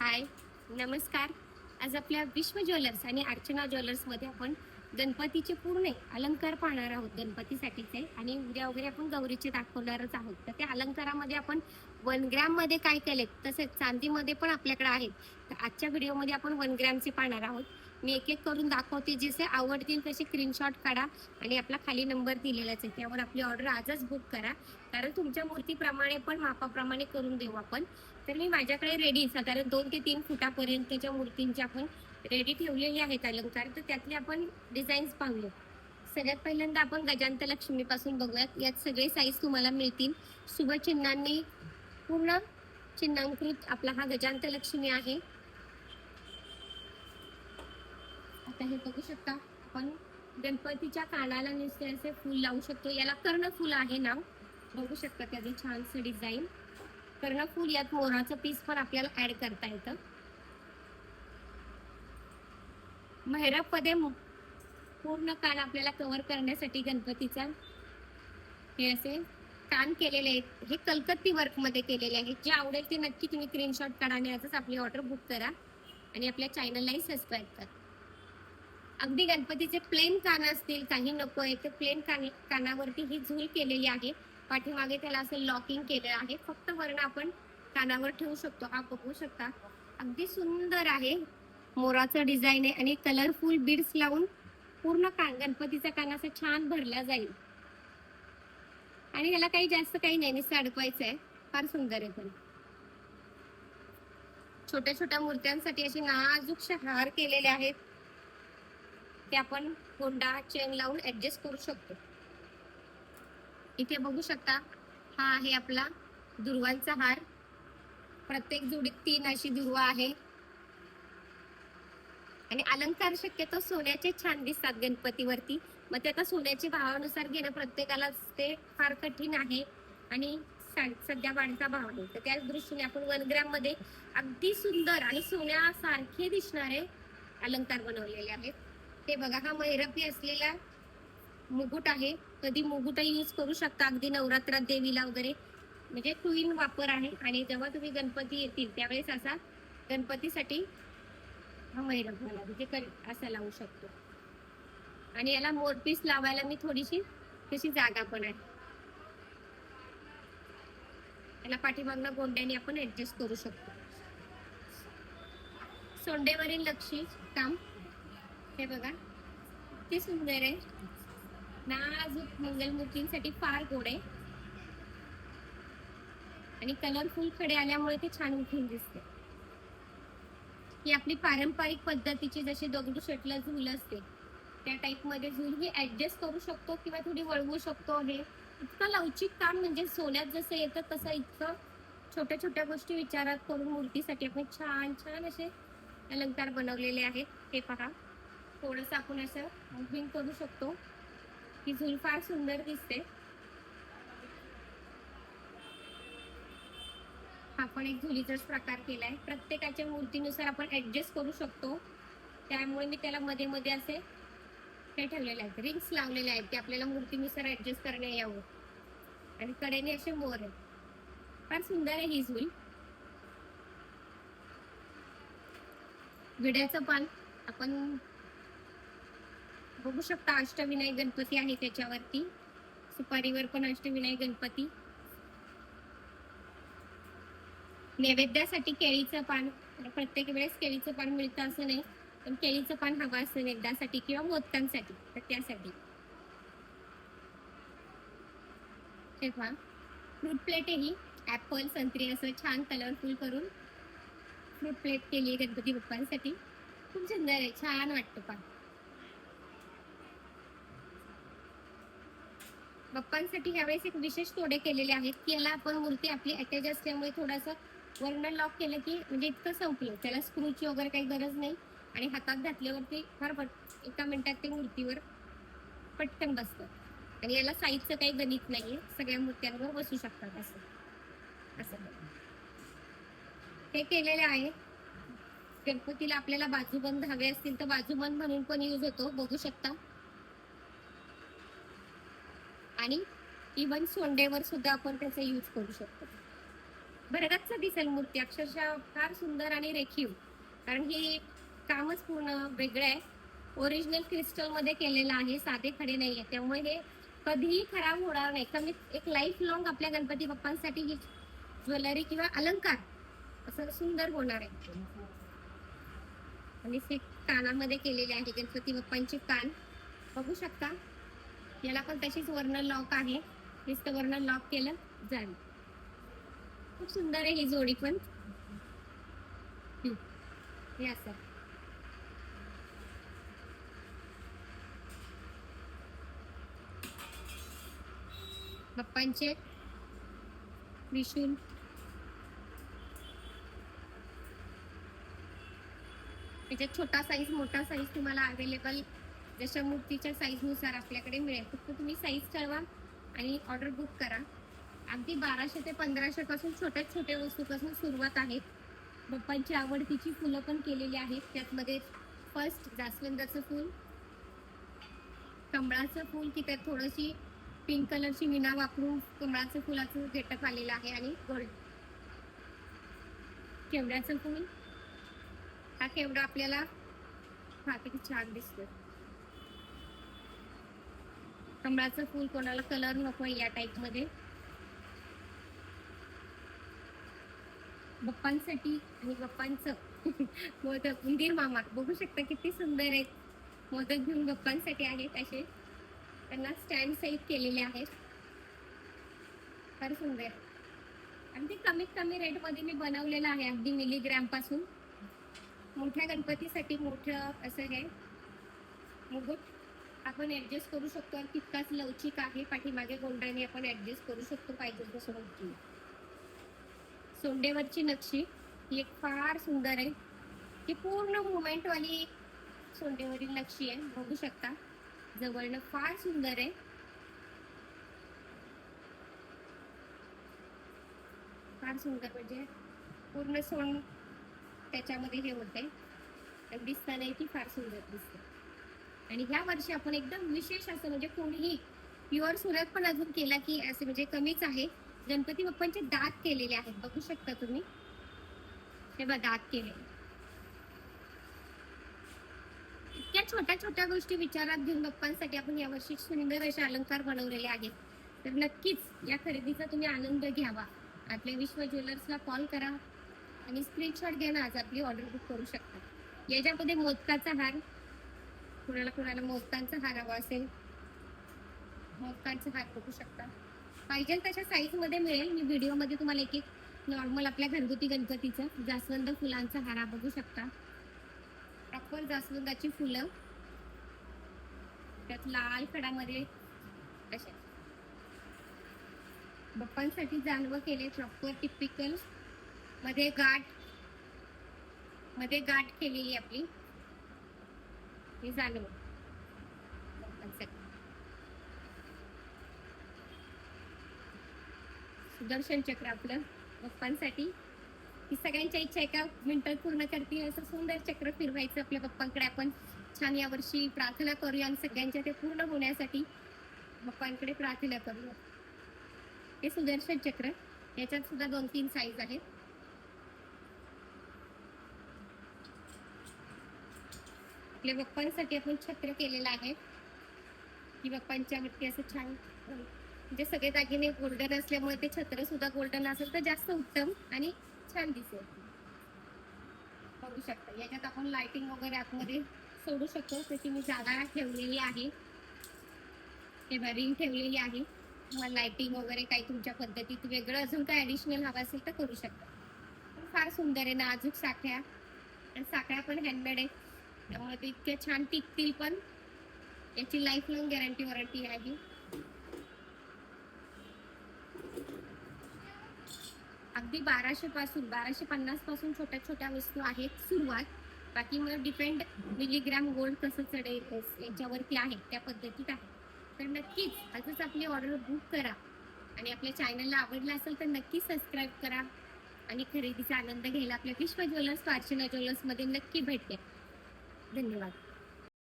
हाय नमस्कार. आज आपल्या विश्व ज्वेलर्स आणि अर्चना ज्वेलर्समध्ये आपण गणपतीचे पूर्ण अलंकार पाहणार आहोत गणपतीसाठीचे. आणि उद्या वगैरे आपण गौरीचे दाखवणारच आहोत. तर त्या अलंकारामध्ये आपण वन ग्रॅममध्ये काय केले तसेच चांदीमध्ये पण आपल्याकडे आहेत तर आजच्या व्हिडिओमध्ये आपण वन ग्रॅमचे पाहणार आहोत. मी एक एक करून दाखवते. जसे आवडतील तसे स्क्रीनशॉट काढा आणि आपला खाली नंबर दिलेलाच आहे. त्यावर आपली ऑर्डर आजच बुक करा. कारण तुमच्या मूर्तीप्रमाणे पण मापाप्रमाणे करून देऊ आपण. तर मी माझ्याकडे रेडी साधारण दोन ते तीन फुटापर्यंतच्या मूर्तींची आपण रेडी ठेवलेली आहेत अलंकार. तर त्यातले आपण डिझाईन्स पाहूया. सगळ्यात पहिल्यांदा आपण गजांत लक्ष्मीपासून बघूयात. यात सगळे साईज तुम्हाला मिळतील. शुभचिन्हांनी पूर्ण चिन्हांकृत आपला हा गजांत लक्ष्मी आहे. आता हे बघू शकता. आपण गणपतीच्या कानाला नुसते असे फुल लावू शकतो. याला कर्णफूल आहे नाव. बघू शकता त्याचे छानसं डिझाईन कर्णफूल यात मोराचं पीस पण आपल्याला ऍड करता येतं. मेहरबमध्ये पूर्ण कान आपल्याला कव्हर करण्यासाठी गणपतीचा हे असे कान केलेले आहेत. हे कलकत्ती वर्कमध्ये केलेले आहेत. जे आवडेल ते नक्की तुम्ही स्क्रीनशॉट काढा आणि आजच आपली ऑर्डर बुक करा. आणि आपल्या चॅनललाही सबस्क्राईब करा. अगदी गणपतीचे प्लेन कान असतील काही नको आहे ते प्लेन कान कानावरती ही झूल केलेली आहे. पाठीमागे त्याला असं लॉकिंग केलेलं आहे. फक्त वर्ण आपण कानावर ठेवू शकतो. हा बघू शकता. अगदी सुंदर आहे. मोराचं डिझाईन आहे आणि कलरफुल बीड्स लावून पूर्ण कान गणपतीचा कान असा छान भरला जाईल. आणि याला काही जास्त काही नाही. नुसतं अडकवायचं आहे फार सुंदर आहे पण. छोट्या छोट्या मूर्त्यांसाठी असे नाजूकशे हार केलेले आहेत. ते आपण हुंडा चेन लावून ऍडजस्ट करू शकतो. इथे बघू शकता हा आहे आपला दुर्वांचा हार. प्रत्येक जोडीत तीन अशी दुर्वा आहे. आणि अलंकार शक्यतो सोन्याचे छान दिसतात गणपतीवरती. मग ते आता सोन्याच्या भावानुसार घेणं प्रत्येकाला ते फार कठीण आहे. आणि सध्या वाढता भाव आहे. तर त्याच दृष्टीने आपण वन ग्रॅममध्ये अगदी सुंदर आणि सोन्यासारखे दिसणारे अलंकार बनवलेले आहेत. ते बघा हा मैरपी असलेला मुकुट आहे. कधी मुकुट यूज करू शकता. अगदी नवरात्रात देवीला वगैरे. म्हणजे क्वीन वापर आहे. आणि जेव्हा तुम्ही गणपती येतील त्यावेळेस असा गणपतीसाठी हा मैरप मला म्हणजे असा लावू शकतो. आणि याला मोरपीस लावायला मी थोडीशी तशी जागा पण आहे. याला पाठीमागनं गोंड्याने आपण ऍडजस्ट करू शकतो. सोंडेवरील लक्षी काम हे बघा. किती सुंदर आहे. नाजूक मंगलमूर्तींसाठी फार गोड आहे. आणि कलरफुल खडे आल्यामुळे ते छान उठून दिसते. ही आपली पारंपरिक पद्धतीची जशी दगडू शटला झूल असते त्या टाईपमध्ये झूल ही ऍडजस्ट करू शकतो किंवा थोडी वळवू शकतो हे इतकं लवचिक काम म्हणजे सोन्यात जसं येतं तसं इतकं छोट्या छोट्या गोष्टी विचारात करून मूर्तीसाठी आपण छान छान असे अलंकार बनवलेले आहेत. हे पहा. थोडस आपण असं मुव्हिंग करू शकतो. ही झूल फार सुंदर दिसते. हा पण एक झुलीचाच प्रकार केलाय. प्रत्येकाच्या मूर्तीनुसार आपण ऍडजस्ट करू शकतो. त्यामुळे मी त्याला मध्ये मध्ये असे हे ठेवलेले आहेत. रिंग्स लावलेले आहेत की आपल्याला मूर्तीनुसार ऍडजस्ट करणे यावं. आणि कडेने असे मोर आहेत. फार सुंदर आहे ही झूल. विड्याचं पान आपण बघू शकता. अष्टविनायक गणपती आहे त्याच्यावरती. सुपारीवर पण अष्टविनायक गणपती. नैवेद्यासाठी केळीचं पान प्रत्येक वेळेस केळीचं पान मिळतं असं नाही पण केळीचं पान हवं असतं नैवेद्यासाठी किंवा मोदकांसाठी तर त्यासाठी तेव्हा फ्रूट प्लेट ही ऍपल संत्री असं छान कलरफुल करून फ्रूट प्लेट केली आहे गणपती बाप्पांसाठी. खूप सुंदर आहे छान वाटतं पान. बाप्पांसाठी यावेळेस एक विशेष तोडे केलेले आहेत की याला आपण मूर्ती आपली अटॅच असल्यामुळे थोडंसं वर्ण लॉक केलं की म्हणजे इतकं संपलं. त्याला स्क्रूची वगैरे काही गरज नाही. आणि हातात घातल्यावरती फार पट एका मिनिटात ते मूर्तीवर पटकन बसतं. आणि याला साईजचं काही गणित नाहीये. सगळ्या मूर्त्यांवर बसू शकतात असं. असं. हे केलेले आहे. गणपतीला आपल्याला बाजूबंद हवे असतील तर बाजूबंद म्हणून पण यूज होतो. बघू शकता. आणि इवन सोंडेवर सुद्धा आपण त्याचा यूज करू शकतो. भरगच्च दिसेल मूर्ती अक्षरशः फार सुंदर आणि रेखीव कारण हे कामच पूर्ण वेगळं आहे. ओरिजिनल क्रिस्टलमध्ये केलेलं आहे साधे खडे नाही आहे त्यामुळे हे कधीही खराब होणार नाही. कमीत एक लाईफ लॉंग आपल्या गणपती बाप्पांसाठी ही ज्वेलरी किंवा अलंकार असं सुंदर होणार आहे. आणि हे कानामध्ये केलेले आहे गणपती बाप्पांचे कान. बघू शकता. याला पण तशीच वर्ण लॉक आहे. नुसतं वर्ण लॉक केलं जाईल खूप सुंदर आहे ही जोडी पण. हम्म. हे असं. बाप्पांचे. त्रिशूल त्याच्यात छोटा साईज मोठा साईज तुम्हाला अवेलेबल जशा मूर्तीच्या साईजनुसार आपल्याकडे मिळेल फक्त तुम्ही साईज ठरवा आणि ऑर्डर बुक करा. अगदी बाराशे ते पंधराशेपासून छोट्या छोट्या वस्तूपासून सुरुवात आहे. बाप्पांची आवडतीची फुलं पण केलेली आहेत. त्यातमध्ये फर्स्ट जास्वंदाचं फूल कमळाचं फूल की त्यात थोडीशी पिंक कलरची विना वापरून कमळाचं फुलाचं गेटअप आलेलं आहे आणि गोल्ड केवड्याचं फूल? हा केवडा आपल्याला हा किती छान दिसतोय. कमळाचं फूल कोणाला कलर नको या टाईपमध्ये. बाप्पांसाठी आणि गप्पांचं मोदक उंदीर मामा. बघू शकता किती सुंदर आहेत. मोदक घेऊन गप्पांसाठी आहेत असे. त्यांना स्टँड सहित केलेले आहेत. फार सुंदर. अगदी कमीत कमी रेटमध्ये मी बनवलेलं आहे अगदी मिलीग्रॅमपासून. मोठ्या गणपतीसाठी मोठं असं हे. मुगुट आपण ऍडजस्ट करू शकतो आणि तितकाच लवचिक आहे पाठीमागे गोंडाने आपण ऍडजस्ट करू शकतो पाहिजे तसं होती सोंडेवरची नक्षी ही एक फार सुंदर आहे. ही पूर्ण मुवमेंटवाली सोंडेवरील नक्षी आहे. बघू शकता. जवळनं फार सुंदर आहे. फार सुंदर म्हणजे पूर्ण सोंड त्याच्यामध्ये हे होते दिसता दिसताना ती फार सुंदर दिसते. आणि ह्या वर्षी आपण एकदम विशेष असं म्हणजे कोणीही प्युअर सुरत पण अजून केला की असे म्हणजे कमीच आहे. गणपती बाप्पांचे दात केलेले आहेत. बघू शकता तुम्ही. हे बघा दात केले इतक्या छोट्या छोट्या गोष्टी विचारात घेऊन बाप्पांसाठी आपण यावर्षी सुंदर असे अलंकार बनवलेले आहेत. तर नक्कीच या खरेदीचा तुम्ही आनंद घ्यावा. आपल्या विश्व ज्वेलर्सला कॉल करा आणि स्क्रीनशॉट घेऊन आज आपली ऑर्डर बुक करू शकता. याच्यामध्ये मोदकाचा हार कुणाला कुणाला मोदकांचा हार हवा असेल मोदकांचा हार बघू शकता. पाहिजे तशा साईजमध्ये मिळेल. मी व्हिडिओमध्ये तुम्हाला एक एक नॉर्मल आपल्या घरगुती गणपतीचा जास्वंद फुलांचा हारा बघू शकता. प्रॉपर जास्वंदाची फुलं. त्यात लाल खडामध्ये असे बाप्पांसाठी जानवं केले प्रॉपर टिपिकलमध्ये गाठमध्ये गाठ केलेली आपली. ही झालं. बघ सुदर्शन चक्र आपलं. पप्पांसाठी. ही सगळ्यांच्या इच्छा एका मिनिटात पूर्ण करते. असं सुंदर चक्र फिरवायचं आपल्या पप्पांकडे. आपण छान यावर्षी प्रार्थना करूया आणि सगळ्यांच्या ते पूर्ण होण्यासाठी पप्पांकडे प्रार्थना करूया. हे सुदर्शन चक्र. याच्यात सुद्धा दोन तीन साईज आहेत. आपल्या बाप्पांसाठी आपण छत्र केलेलं आहे. की बाप्पांच्या वरती असं छान म्हणजे सगळे दागिने गोल्डन असल्यामुळे ते छत्र सुद्धा गोल्डन असेल तर जास्त उत्तम आणि छान दिसेल. बघू शकता. याच्यात आपण लाइटिंग वगैरे आतमध्ये सोडू शकतो. त्याची मी जागा ठेवलेली आहे. तेव्हा रिंग ठेवलेली आहे. किंवा लाइटिंग वगैरे काही तुमच्या पद्धतीत वेगळं अजून काय ॲडिशनल हवं असेल तर करू शकता. फार सुंदर आहे नाजूक साखळ्या. आणि साखळ्या पण हँडमेड आहे त्यामुळे ते इतक्या छान टिकतील पण. याची लाईफ लॉंग गॅरंटी वॉरंटी आहे. अगदी बाराशे पासून बाराशे पन्नासपासून छोट्या छोट्या वस्तू आहेत सुरुवात. बाकी मग डिपेंड मिलीग्रॅम गोल्ड कसं चढेल याच्यावरती आहे. त्या पद्धतीत आहे. तर नक्कीच आजच आपली ऑर्डर बुक करा. आणि आपल्या चॅनलला आवडलं असेल तर नक्की सबस्क्राईब करा. आणि खरेदीचा आनंद घ्यायला आपल्या विश्व ज्वेलर्स अर्चना ज्वेलर्समध्ये नक्की भेटते धन्यवाद.